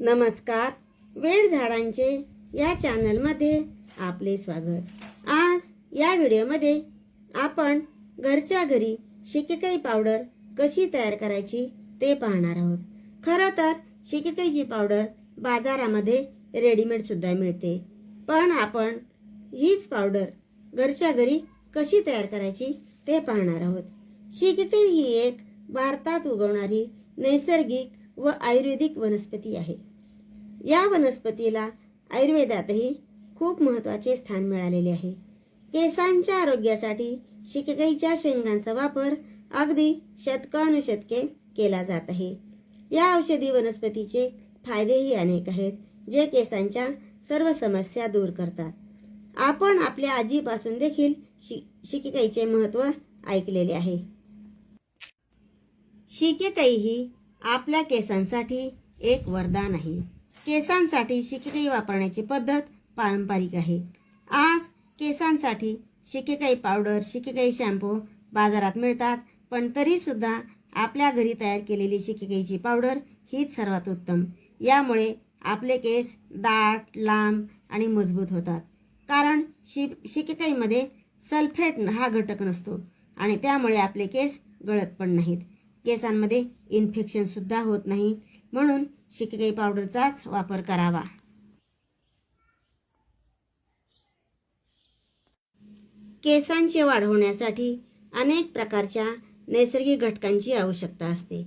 नमस्कार. वेळ झाडांचे या चॅनलमध्ये आपले स्वागत. आज या व्हिडिओमध्ये आपण घरच्या घरी शिकेकाई पावडर कशी तयार करायची ते पाहणार आहोत. खरं तर शिकेकाईची पावडर बाजारामध्ये रेडीमेडसुद्धा मिळते. पण आपण हीच पावडर घरच्या घरी कशी तयार करायची ते पाहणार आहोत. शिकेकाई ही एक भारतात उगवणारी नैसर्गिक व आयुर्वेदिक वनस्पती आहे. या वनस्पतीला आयुर्वेदातही खूप महत्त्वाचे स्थान मिळालेले आहे. केसांच्या आरोग्यासाठी शिकेकाईच्या शेंगांचा वापर अगदी शतकानुशतके केला जात आहे. या औषधी वनस्पतीचे फायदेही अनेक आहेत जे केसांच्या सर्व समस्या दूर करतात. आपण आपल्या आजीपासून देखील शि शिकेकाईचे महत्त्व ऐकलेले आहे. शिकेकाई ही आपल्या केसांसाठी एक वरदान आहे. केसांसाठी शिकेकाई वापरण्याची पद्धत पारंपरिक आहे. आज केसांसाठी शिकेकाई पावडर शिकेकाई शॅम्पू बाजारात मिळतात पण तरीसुद्धा आपल्या घरी तयार केलेली शिकेकाईची पावडर हीच सर्वात उत्तम. यामुळे आपले केस दाट लांब आणि मजबूत होतात. कारण शि शिकेकाईमध्ये सल्फेट हा घटक नसतो आणि त्यामुळे आपले केस गळत पण नाहीत. केसांमध्ये इन्फेक्शनसुद्धा होत नाही. म्हणून शिकेकाई पावडरचाच वापर करावा. केसांची वाढ होण्यासाठी अनेक प्रकारच्या नैसर्गिक घटकांची आवश्यकता असते.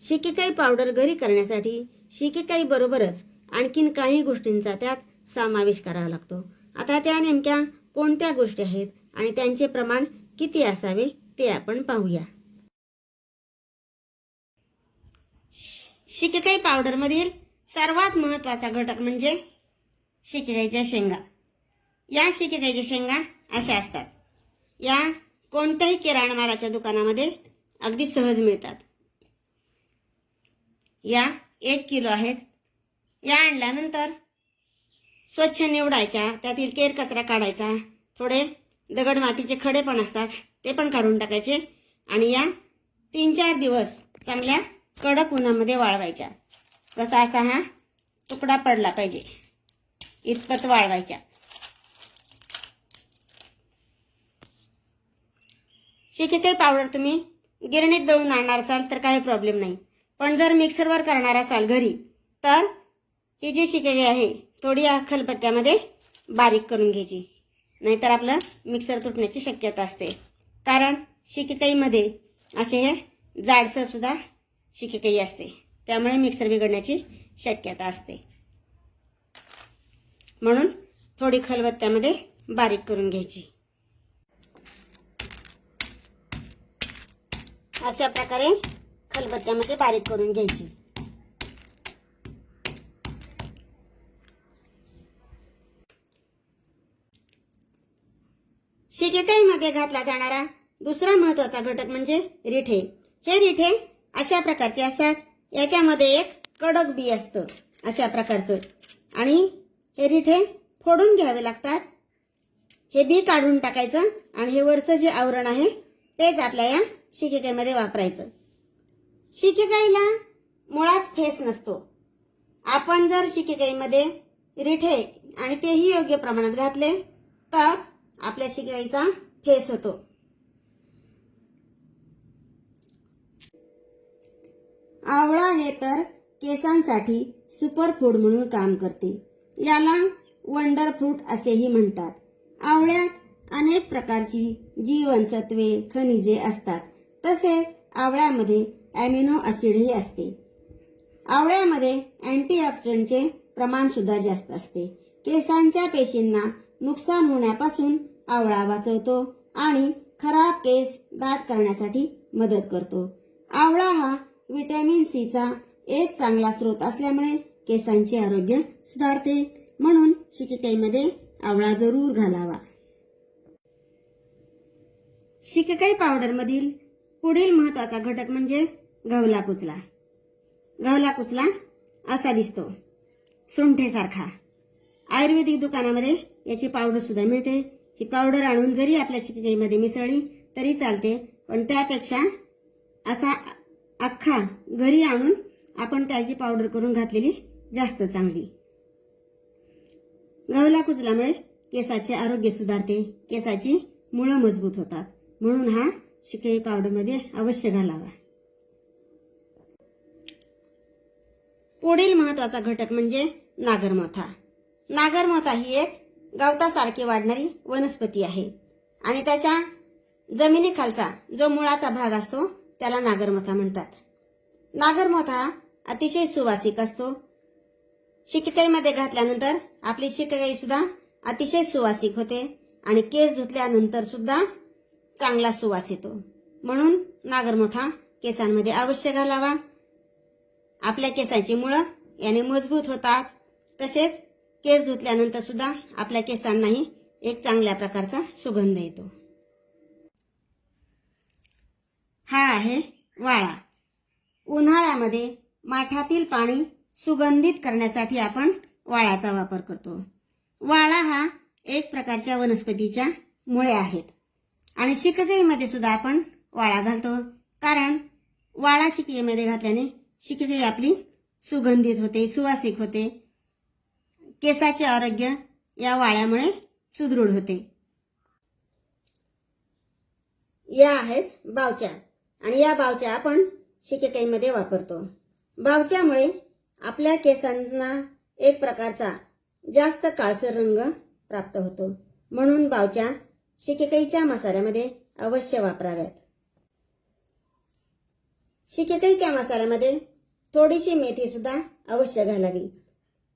शिकेकाई पावडर घरी करण्यासाठी शिकेकाई बरोबरच आणखीन काही गोष्टींचा त्यात समावेश करावा लागतो. आता त्या नेमक्या कोणत्या गोष्टी आहेत आणि त्यांचे प्रमाण किती असावे ते आपण पाहूया. शिकेकाई पावडरमधील सर्वात महत्त्वाचा घटक म्हणजे शिकेकाईच्या शेंगा. या शिकेकाईच्या शेंगा अशा असतात. या कोणत्याही किराणा मालाच्या दुकानामध्ये अगदी सहज मिळतात. या एक किलो आहेत. या आणल्यानंतर स्वच्छ निवडायच्या त्यातील केर कचरा काढायचा थोडे दगड मातीचे खडे पण असतात ते पण काढून टाकायचे आणि या तीन चार दिवस चांगल्या कडक उन्हामध्ये वाळवायच्या. कसा असा हा? तुकडा पडला पाहिजे. इतपत वाळवायच्या. काही पावडर तुम्ही गिरणीत दळून आणणार असाल तर काही प्रॉब्लेम नाही. पण जर मिक्सरवर करणार असाल घरी तर ही जी शिकेकाई आहे थोडी या बारीक करून घ्यायची. नाहीतर आपलं मिक्सर तुटण्याची शक्यता असते. कारण शिकेकाईमध्ये असे हे जाडसर सुद्धा शिकेकाई असते. त्यामुळे मिक्सर बिघडण्याची शक्यता असते. म्हणून थोडी खलबत्त्यामध्ये बारीक करून घ्यायची. अशा प्रकारे खलबत्त्यामध्ये बारीक करून घ्यायची. शिकेकाईमध्ये घातला जाणारा दुसरा महत्त्वाचा घटक म्हणजे रिठे. हे रिठे अशा प्रकारचे असतात. याच्यामध्ये एक कडक बी असतं. अशा प्रकारचं. आणि हे रिठे फोडून घ्यावे लागतात. हे बी काढून टाकायचं आणि हे वरचं जे आवरण आहे तेच आपल्या या शिकेकाईमध्ये वापरायचं. शिकेकाईला मुळात फेस नसतो. आपण जर शिकेकाईमध्ये रिठे आणि तेही योग्य प्रमाणात घातले तर आपल्या शिकेईचा फेस होतो. आवळा हे तर केसांसाठी सुपरफूड म्हणून काम करते. याला वंडर फ्रूट असेही म्हणतात. आवळ्यात अनेक प्रकारची जीवनसत्वे खनिजे असतात. तसेच आवळ्यामध्ये ॲमिनो ॲसिडही असते. आवळ्यामध्ये अँटीऑक्सिडंटचे प्रमाण सुद्धा जास्त असते. केसांच्या पेशींना नुकसान होण्यापासून आवळा वाचवतो आणि खराब केस दाट करण्यासाठी मदत करतो. आवळा हा व्हिटॅमिन सीचा एक चांगला स्रोत असल्यामुळे केसांचे आरोग्य सुधारते. म्हणून शिकेकाईमध्ये आवळा जरूर घालावा. शिकेकाई पावडरमधील पुढील महत्त्वाचा घटक म्हणजे गवला कुचला. गवला कुचला असा दिसतो. सुंठेसारखा. आयुर्वेदिक दुकानामध्ये याची पावडरसुद्धा मिळते. ही पावडर आणून जरी आपल्या शिकेकाईमध्ये मिसळली तरी चालते पण त्यापेक्षा असा अख्खा घरी आणून आपण त्याची पावडर करून घातलेली जास्त चांगली. गवला कुचल्यामुळे केसाचे आरोग्य सुधारते. केसाची मुळं मजबूत होतात. म्हणून हा शिकेई पावडरमध्ये अवश्य घालावा. पुढील महत्त्वाचा घटक म्हणजे नागरमोथा. नागरमोथा ही एक गवतासारखी वाढणारी वनस्पती आहे. आणि त्याच्या जमिनीखालचा जो मुळाचा भाग असतो त्याला नागरमथा म्हणतात. नागरमथा अतिशय सुवासिक असतो. शिककाईमध्ये घातल्यानंतर आपली शिकेकाई सुद्धा अतिशय सुवासिक होते आणि केस धुतल्यानंतर सुद्धा चांगला सुवास येतो. म्हणून नागरमोथा केसांमध्ये अवश्य घालावा. आपल्या केसांची मुळं याने मजबूत होतात. तसेच केस धुतल्यानंतर सुद्धा आपल्या केसांनाही एक चांगल्या प्रकारचा सुगंध येतो. हा आहे वाळा. उन्हाळ्यामध्ये माठातील पाणी सुगंधित करण्यासाठी आपण वाळाचा वापर करतो. वाळा हा एक प्रकारच्या वनस्पतीच्या मुळे आहेत. आणि शिकगईमध्ये सुद्धा आपण वाळा घालतो. कारण वाळा शिकगेमध्ये घातल्याने शिकेकाई आपली सुगंधित होते सुवासिक होते. केसाचे आरोग्य या वाळ्यामुळे सुदृढ होते. या आहेत बावच्या. आणि या बावच्या आपण शिकेकाईमध्ये वापरतो. बावच्यामुळे आपल्या केसांना एक प्रकारचा जास्त काळसर रंग प्राप्त होतो. म्हणून बावच्या शिकेकाईच्या मसाल्यामध्ये अवश्य वापराव्यात. शिकेकाईच्या मसाल्यामध्ये थोडीशी मेथी सुद्धा अवश्य घालावी.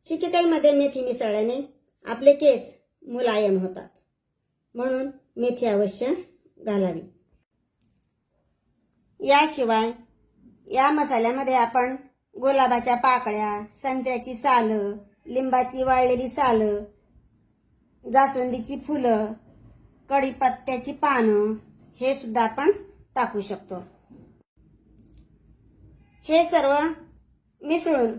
शिकेकाईमध्ये मेथी मिसळल्याने आपले केस मुलायम होतात. म्हणून मेथी अवश्य घालावी. याशिवाय या मसाल्यामध्ये आपण गुलाबाच्या पाकळ्या संत्र्याची सालं लिंबाची वाळलेली सालं जास्वंदीची फुलं कढीपत्त्याची पानं हे सुद्धा आपण टाकू शकतो. हे सर्व मिसळून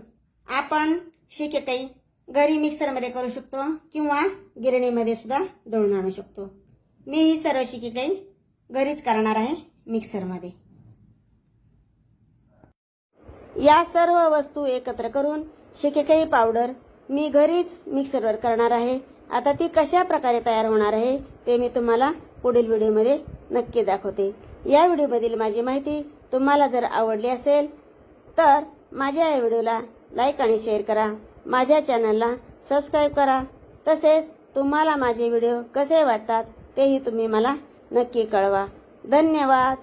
आपण शिकेकाई घरी मिक्सरमध्ये करू शकतो किंवा गिरणीमध्ये सुद्धा दळून आणू शकतो. मी ही सर्व शिकेकाई घरीच करणार आहे मिक्सरमध्ये. या सर्व वस्तू एकत्र करून शिकेकई पावडर मी घरीच मिक्सरवर करणार आहे. आता ती कशा प्रकारे तयार होणार आहे ते मी तुम्हाला पुढील व्हिडिओमध्ये नक्की दाखवते. या व्हिडिओमधील माझी माहिती तुम्हाला जर आवडली असेल तर माझ्या या व्हिडिओला लाईक आणि शेअर करा. माझ्या चॅनलला सबस्क्राईब करा. तसेच तुम्हाला माझे व्हिडिओ कसे वाटतात तेही तुम्ही मला नक्की कळवा. धन्यवाद.